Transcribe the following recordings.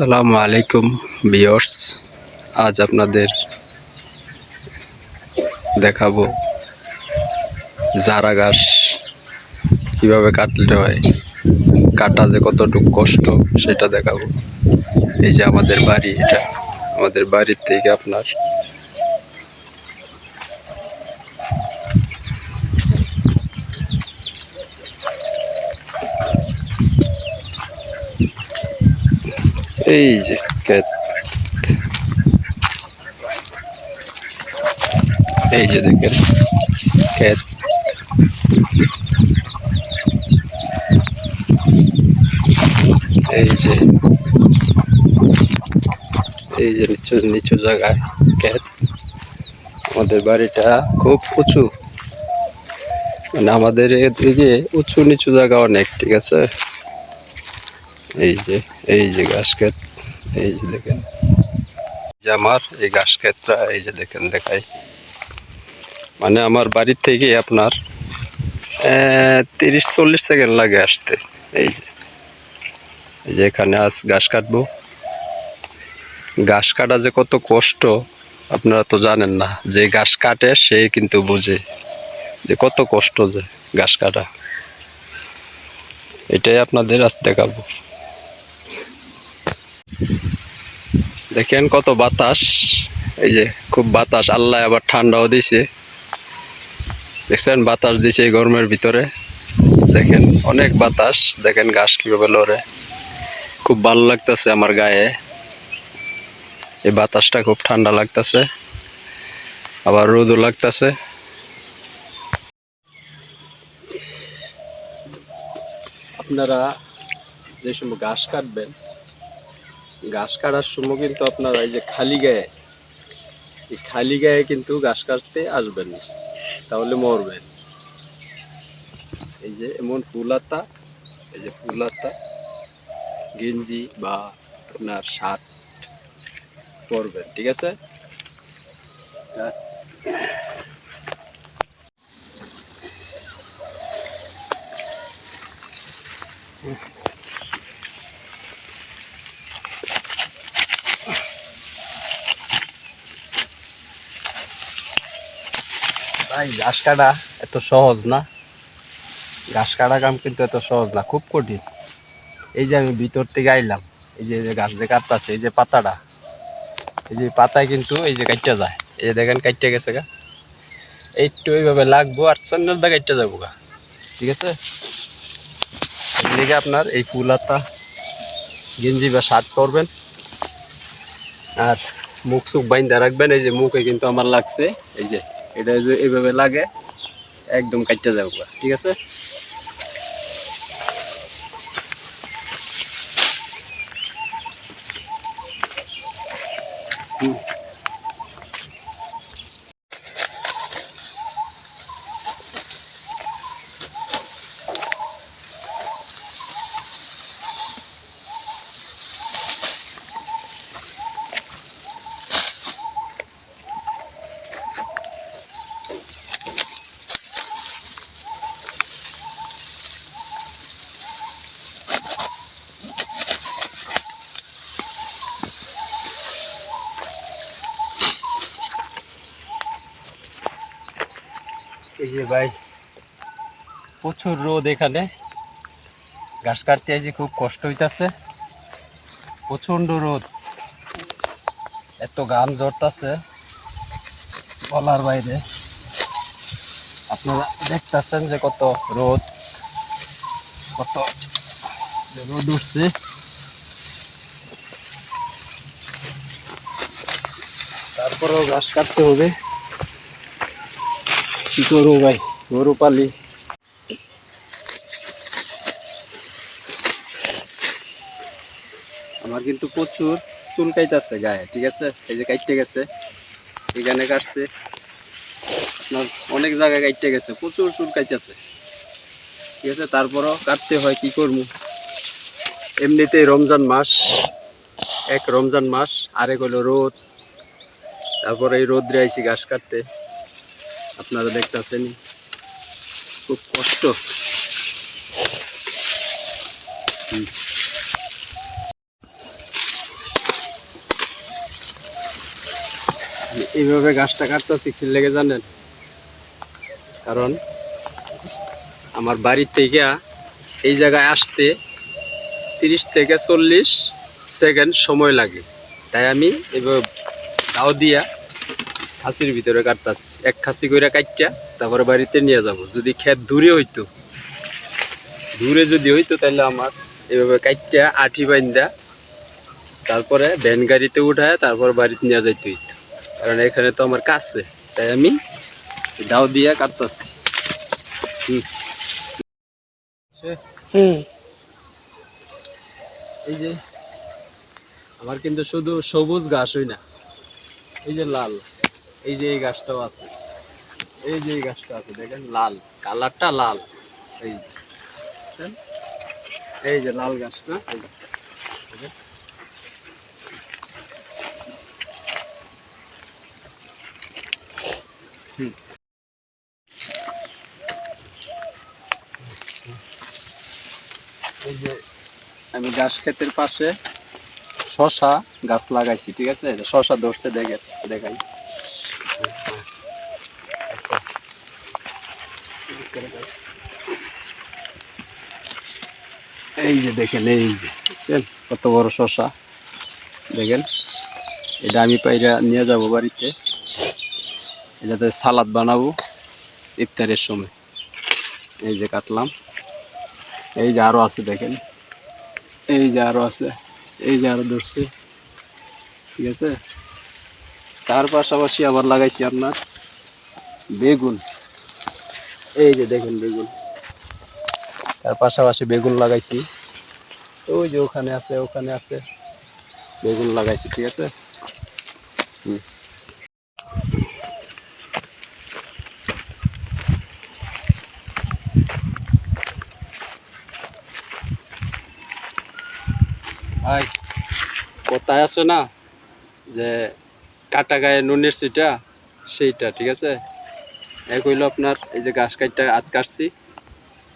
আসসালামু আলাইকুম বিয়র্স আজ আপনাদের দেখাবো জারা ঘাস কীভাবে কাটলে হয়, কাটা যে কতটুকু কষ্ট সেটা দেখাবো। এই যে আমাদের বাড়ি, এটা আমাদের বাড়ির থেকে আপনার এই যে ক্ষেত এই যে দেখেন ক্ষেত এই যে এই যে নিচু নিচু জায়গায় ক্ষেত আমাদের বাড়িটা খুব উঁচু। মানে আমাদের এদিকে উঁচু, নিচু জায়গা অনেক, ঠিক আছে? এই যে এই যে ঘাস ক্ষেত এই যে দেখেন। যে আমার এই ঘাস ক্ষেতটা, এই যে দেখেন, দেখাই। মানে আমার বাড়ির থেকে আপনার তিরিশ চল্লিশ সেকেন্ড লাগে আসতে। এই যে এখানে আজ ঘাস কাটবো। ঘাস কাটা যে কত কষ্ট, আপনারা তো জানেন না। যে ঘাস কাটে, সে কিন্তু বুঝে যে কত কষ্ট যে ঘাস কাটা। এটাই আপনাদের আজ দেখাবো। দেখেন কত বাতাস। এই যে খুব বাতাস, আল্লাহ আবার ঠান্ডাও দিছে। দেখছেন, বাতাস দিছে এই গরমের ভিতরে। দেখেন, অনেক বাতাস। দেখেন ঘাস কীভাবে লড়ে। খুব ভালো লাগতেছে আমার গায়ে। এই বাতাসটা খুব ঠান্ডা লাগতেছে। আবার রোদও লাগতেছে। আপনারা যে সময় ঘাস কাটবেন ঘাস কাটার সময় কিন্তু আপনারা এই যে খালি গায়ে, এই খালি গায়ে কিন্তু ঘাস কাটতে আসবেন না, তাহলে মরবেন এই যে এমন ফুলাতা, এই যে ফুলাতা, গেঞ্জি বা আপনার শার্ট পরবেন, ঠিক আছে হ্যাঁ। ভাই, ঘাস কাটা এত সহজ না। ঘাস কাটা কাম কিন্তু এত সহজ না, খুব কঠিন। এই যে আমি ভিতর থেকে আইলাম, এই যে ঘাস যে কাটতেছে, এই যে পাতাটা, এই যে পাতায় কিন্তু এই যে কাটতে যায়। এই যে দেখেন কাটতে গেছে গা। একটু এইভাবে লাগবো আর চ্যান্ডেল দা কাটতে যাব গা। ঠিক আছে? এদিকে আপনার এই ফুল হাতা গেঞ্জি বা শার্ট পরবেন। আর মুখ সুখ বাইন্দা রাখবেন, এই যে মুখে কিন্তু আমার লাগছে, এই যে এটা যে এইভাবে লাগে একদম কাটতে যাব ঠিক আছে হুম। যে ভাই, প্রচুর রোদ এখানে। ঘাস কাটতে আসি খুব কষ্ট হইতাছে। প্রচণ্ড রোদ। এত গাম জড়তাছে বলার বাইরে। আপনারা দেখতেছেন যে কত রোদ কত রোদ উঠছে। তারপরেও ঘাস কাটতে হবে। কি করব ভাই, গরু পালি। আমার কিন্তু প্রচুর চুল কাইতেছে গায়ে, ঠিক আছে? এই যে কাইটে গেছে, এখানে কাটছে। আপনার অনেক জায়গায় কাইটে গেছে, প্রচুর চুল কাইতেছে। ঠিক আছে? তারপরও কাটতে হয়, কি করব? এমনিতেই রমজান মাস, এক রমজান মাস, আরেক হলো রোদ। তারপরে এই রোদ্রে আইছি ঘাস কাটতে। আপনারা দেখতেছেন খুব কষ্ট। এইভাবে গাছটা কাটতেছি খিল লেগে জানেন? কারণ আমার বাড়ি থেকে এই জায়গায় আসতে তিরিশ থেকে চল্লিশ সেকেন্ড সময় লাগে। তাই আমি এভাবে দাও দিয়া খাসির ভিতরে কাটতাছি। এক খাসি করে কাটটা তারপরে বাড়িতে নিয়ে যাব। যদি খেত দূরে হইতো দূরে যদি হইতো তাহলে আমার এভাবে কাটটা আঠি বাইন্দা তারপরে ভ্যান গাড়িতে উঠায় তারপর বাড়িতে নিয়ে যাইতে হইতো। কারণ এখানে তো আমার কাছে তাই আমি দাও দিয়া কাটতাছি। হুম। এই যে আমার কিন্তু শুধু সবুজ ঘাস হই না এই যে লাল। এই যে এই গাছটাও আছে এই যে এই গাছটা আছে, দেখেন লাল, কালারটা লাল এই। এই যে লাল গাছটা, এই। এই যে আমি ঘাস ক্ষেতের পাশে শশা গাছ লাগাইছি, ঠিক আছে শশা ধরছে দেখে দেখাই এই যে দেখেন, এই যে কত বড় শশা। দেখেন, এটা আমি পাইরা নিয়ে যাব বাড়িতে। এটাতে সালাদ বানাবো ইফতারের সময়। এই যে কাটলাম। এই যে আরও আছে, দেখেন। এই যে আরও আছে, এই যে আরও ধরছে। ঠিক আছে? তার পাশাপাশি আবার লাগাইছি আপনার বেগুন। এই যে দেখেন বেগুন। তার পাশাপাশি বেগুন লাগাইছি। ওই যে ওখানে আছে ওখানে আছে। বেগুন লাগাইছি, ঠিক আছে? হুম। ভাই, কোথায় আছে না? যে কাটা গায়ে নুনের সিটা সেইটা, ঠিক আছে? এক হইল আপনার এই যে গাছ কাটটা আত কাটছি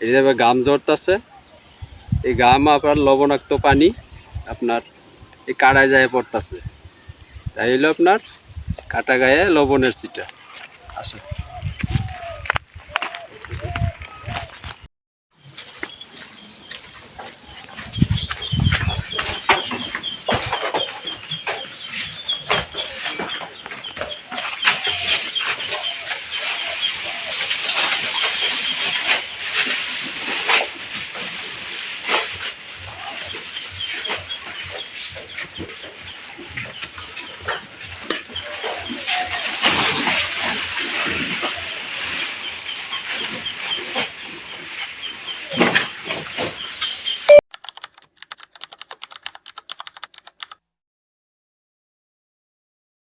এটা গাম গাম আছে এই গাম আপনার লবণাক্ত পানি আপনার এই কাড়ায় যায় পড়তেছে। তাই হইল আপনার কাটা গায়ে লবণের চিটা আসে